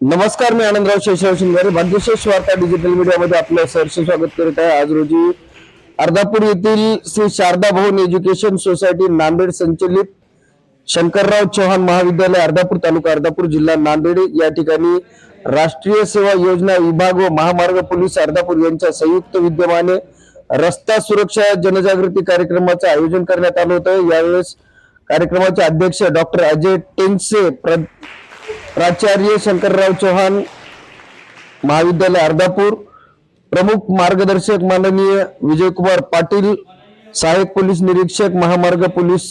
नमस्कार मी आनंदराव शेषराव शिंगारे भाग्यशेष वार्ता डिजिटल मीडियामध्ये आपलं सहर्ष स्वागत करत आहे. आज रोजी अर्धापूर येथील श्री शारदा भवन एज्युकेशन सोसायटी नांदेड संचलित शंकरराव चव्हाण महाविद्यालय अर्धापूर तालुका अर्धापूर जिल्हा नांदेड या ठिकाणी राष्ट्रीय सेवा योजना विभाग व महामार्ग पोलीस अर्धापूर यांच्या संयुक्त विद्यमाने रस्ता सुरक्षा जनजागृती कार्यक्रमाचं आयोजन करण्यात आलं होतं. यावेळेस कार्यक्रमाचे अध्यक्ष डॉक्टर अजय टेंगसे प्र- प्राचार्य शंकरराव चव्हाण महाविद्यालय अर्धापूर प्रमुख मार्गदर्शक माननीय विजयकुमार पाटील सहाय्यक पोलीस निरीक्षक महामार्ग पोलीस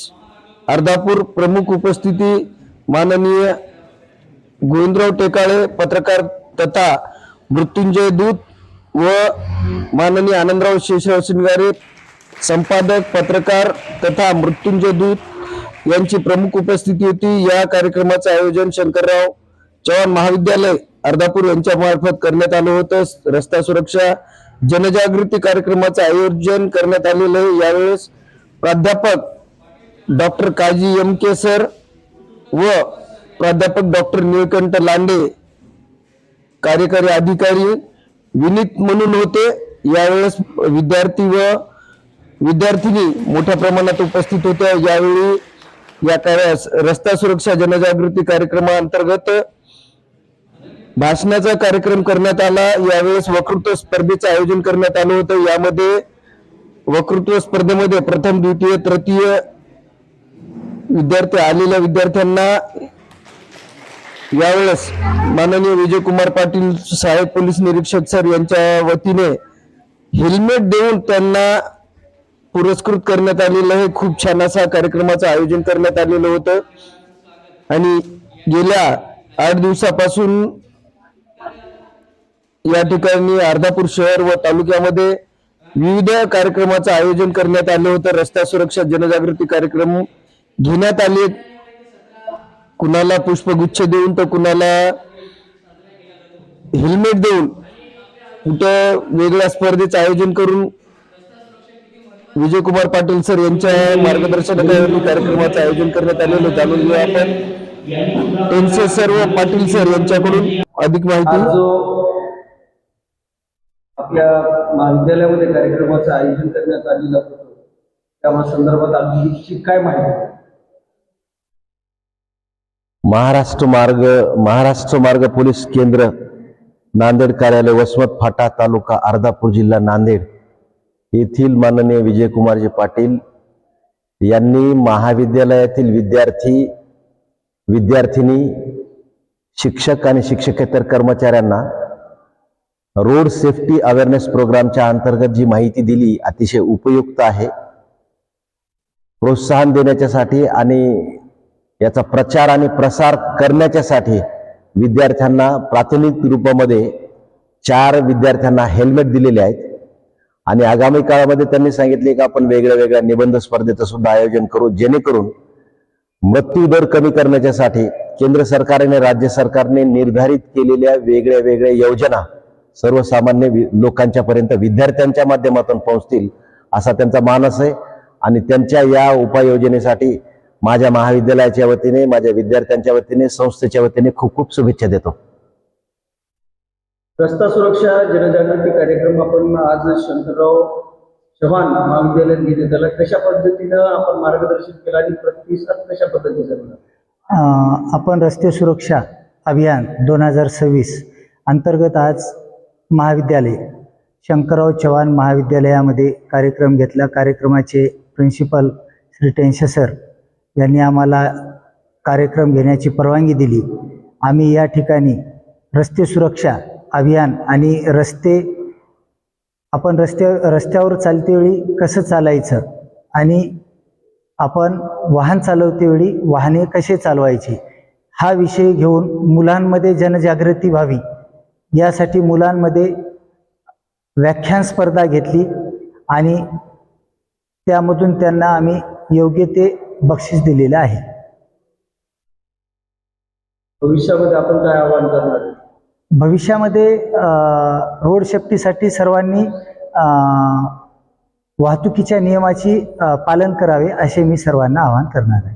अर्धापूर प्रमुख उपस्थिती माननीय गोविंदराव टेकाळे पत्रकार तथा मृत्युंजय दूत व माननीय आनंदराव शेषराव शिंगारे संपादक पत्रकार तथा मृत्युंजय दूत यांची प्रमुख उपस्थिती होती. या कार्यक्रमाचं आयोजन शंकरराव चव्हाण महाविद्यालय अर्धापूर यांच्या मार्फत करण्यात आलं होतं. रस्ता सुरक्षा जनजागृती कार्यक्रमाचं आयोजन करण्यात आलेलं आहे. यावेळेस प्राध्यापक doctor Kazi M K sir व प्राध्यापक डॉक्टर निळकंठ लांडे कार्यकारी अधिकारी विनीत म्हणून होते. यावेळेस विद्यार्थी व विद्यार्थिनी मोठ्या प्रमाणात उपस्थित होत्या. यावेळी या रस्ता सुरक्षा जनजागृती कार्यक्रमाअंतर्गत भाषणाचा कार्यक्रम करण्यात आला. यावेळेस वक्तृत्व स्पर्धेचं आयोजन करण्यात आलं होतं. यामध्ये वक्तृत्व स्पर्धेमध्ये प्रथम द्वितीय तृतीय विद्यार्थी आलेल्या विद्यार्थ्यांना यावेळेस माननीय विजयकुमार पाटील सहाय्यक पोलीस निरीक्षक सर यांच्या वतीने हेल्मेट देऊन त्यांना पुरस्कृत करण्यात आलेलं आहे. खूप छान असा कार्यक्रमाचं आयोजन करण्यात आलेलं होतं. आणि गेल्या आठ दिवसापासून या ठिकाणी अर्धापूर शहर व तालुक्यामध्ये विविध कार्यक्रमाचं आयोजन करण्यात आलं होतं. रस्ता सुरक्षा जनजागृती कार्यक्रम घेण्यात आले. कुणाला पुष्पगुच्छ देऊन तर कुणाला हेल्मेट देऊन. कुठं वेगळ्या स्पर्धेचं आयोजन करून विजयकुमार पाटील सर यांच्या मार्गदर्शनाखाली कार्यक्रमाचं आयोजन करण्यात आलेलं जाणून घेऊया आपण. टेन्से सर व पाटील सर यांच्याकडून अधिक माहिती. जो आपल्या महाविद्यालयामध्ये कार्यक्रमाचं आयोजन करण्यात आलेलं होतं त्या संदर्भात आपली काय माहिती? महाराष्ट्र मार्ग महाराष्ट्र मार्ग पोलीस केंद्र नांदेड कार्यालय वसमत फाटा तालुका अर्धापूर जिल्हा नांदेड. येथील माननीय विजयकुमारजी पाटील यांनी महाविद्यालयातील विद्यार्थी विद्यार्थिनी शिक्षक आणि शिक्षकेतर कर्मचाऱ्यांना रोड सेफ्टी अवेअरनेस प्रोग्रामच्या अंतर्गत जी माहिती दिली अतिशय उपयुक्त आहे. प्रोत्साहन देण्याच्यासाठी आणि याचा प्रचार आणि प्रसार करण्याच्यासाठी विद्यार्थ्यांना प्राथमिक रूपामध्ये चार विद्यार्थ्यांना हेल्मेट दिलेले आहेत. आणि आगामी काळामध्ये त्यांनी सांगितले की आपण वेगळ्या वेगळ्या निबंध स्पर्धेचं सुद्धा आयोजन करू जेणेकरून मृत्यू दर कमी करण्याच्यासाठी केंद्र सरकारने राज्य सरकारने निर्धारित केलेल्या वेगळ्या वेगळ्या योजना सर्वसामान्य लोकांच्या पर्यंत विद्यार्थ्यांच्या माध्यमातून पोहोचतील असा त्यांचा मानस आहे. आणि त्यांच्या या उपाययोजनेसाठी माझ्या महाविद्यालयाच्या वतीने माझ्या विद्यार्थ्यांच्या वतीने संस्थेच्या वतीने खूप खूप शुभेच्छा देतो. रस्ता सुरक्षा जनजागृती कार्यक्रम आपण आज शंकरराव चव्हाण महाविद्यालयात घेतले त्याला कशा पद्धतीनं आपण मार्गदर्शन केलं आणि प्रतिसाद कशा पद्धतीचा मिळाला? आपण रस्ते सुरक्षा अभियान दोन हजार सव्वीस अंतर्गत आज महाविद्यालय शंकरराव चव्हाण महाविद्यालयामध्ये कार्यक्रम घेतला. कार्यक्रमाचे प्रिन्सिपल श्री टेन्शे सर यांनी आम्हाला कार्यक्रम घेण्याची परवानगी दिली. आम्ही या ठिकाणी रस्ते सुरक्षा अभियान आणि रस्ते आपण रस्त्या रस्त्यावर चालतेवेळी कसं चालायचं आणि आपण वाहन चालवतेवेळी वाहने कसे चालवायचे हा विषय घेऊन मुलांमध्ये जनजागृती व्हावी. यासाठी मुलांमध्ये व्याख्यान स्पर्धा घेतली आणि त्यामधून त्यांना आम्ही योग्य ते बक्षीस दिलेलं आहे. भविष्यामध्ये आपण काय आवाहन करणार? भविष्यामध्ये रोड सेफ्टीसाठी सर्वांनी वाहतुकीच्या नियमाची पालन करावे असे मी सर्वांना आवाहन करणार आहे.